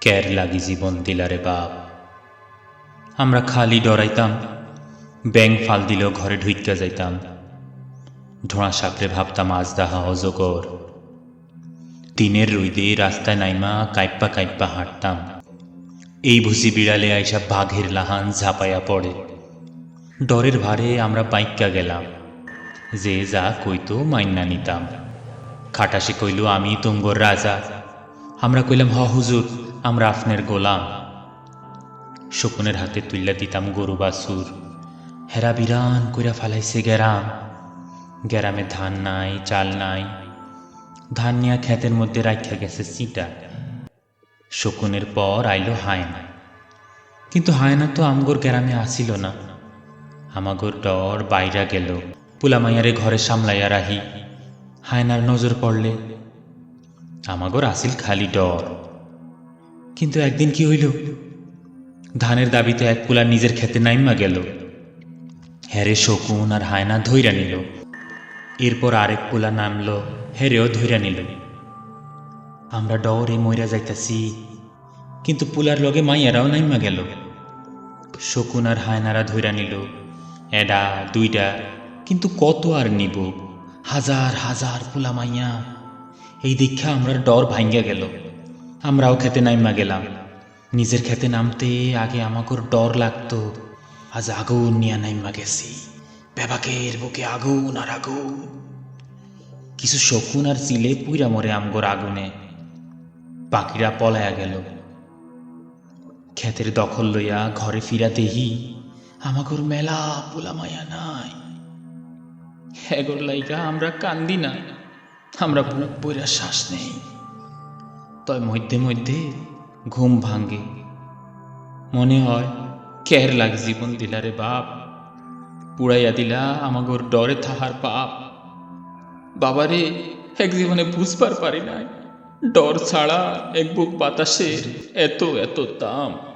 Car লাগি জীবন দিলারে বাপ। আমরা খালি ডরাইতাম ব্যাং ফাল দিলেও ঘরে ঢুইকা যাইতাম। ধোঁড়া সাপড়ে ভাবতাম আজ দাহা অজগর। দিনের রুইদে রাস্তায় নাইমা কাইপ্পা কাইপ্পা হাঁটতাম। এই ভুসি বিড়ালে আইসা বাঘের লাহান ঝাপাইয়া পড়ে। ডরের ভারে আমরা পাইক্কা গেলাম। যে যা কইতো মাইন্না নিতাম। খাটাসে কইল, আমি তুঙ্গর রাজা। আমরা কইলাম, হ, হুজুর। আমরা আপনার গোলাম। শকুনের হাতে তুইলা দিতাম গরু বাসুর হেরা বিরান কইরা ফালাইছে গেরাম। গেরামে ধান নাই, চাল নাই। ধান নিয়া ক্ষেতের মধ্যে রাখা গেছে সিটা। শকুনের পর আইলো হায়না। কিন্তু হায়না তো আমগোর গ্রামে আসিল না। আমাগোর ডর বাইরা গেল। পুলামাইয়ারে ঘরে সামলাইয়া রাহি। হায়নার নজর পড়লে। আমাগোর আসিল খালি ডর। কিন্তু একদিন কি হইল? ধানের দাবিতে এক পুলা নিজের খেতে নাইমা গেল। হ্যারে শকুন আর হায়না ধইরা নিল। এরপর আরেক পোলা নামলো, হেরেও ধইরা নিল। আমরা ডরে মইরা যাইতাছি, কিন্তু পুলার লগে মাইয়ারাও নাইমা গেল। শকুন আর হায়নারা ধইরা নিল, এডা দুইটা কিন্তু কত আর নিব? হাজার হাজার পোলা মাইয়া। এই দীক্ষা আমরা ডর ভাঙ্গা গেল। আমরাও খেতে নাইমা গেলাম। নিজের খেতে নামতে আগে আমাগোর ডর লাগতো। আজ আগুন নিয়া নাইমা গেছি। বেবাকের বুকে আগুন আর আগুন। কিছু শকুন আর চিলে পুইরা মরে আমগোর আগুনে। পাখিরা পলায়া গেল। ক্ষেতের দখল লইয়া ঘরে ফিরা দেহি। আমাগোর মেলা পোলামায়া নাই। এগোর লাইগা আমরা কান্দি না। আমরা বুক বইরা শ্বাস নেই। তয় মধ্যে মধ্যে ঘুম ভাঙ্গে মনে হয় কের লাগ জীবন দিলারে বাপ। পুড়াইয়া দিলা আমাগোর ডরে থাহার পাপ। বাবারে, এক জীবনে বুঝবার পারি নাই। ডর ছাড়া এক বুক বাতাসের এত এত দাম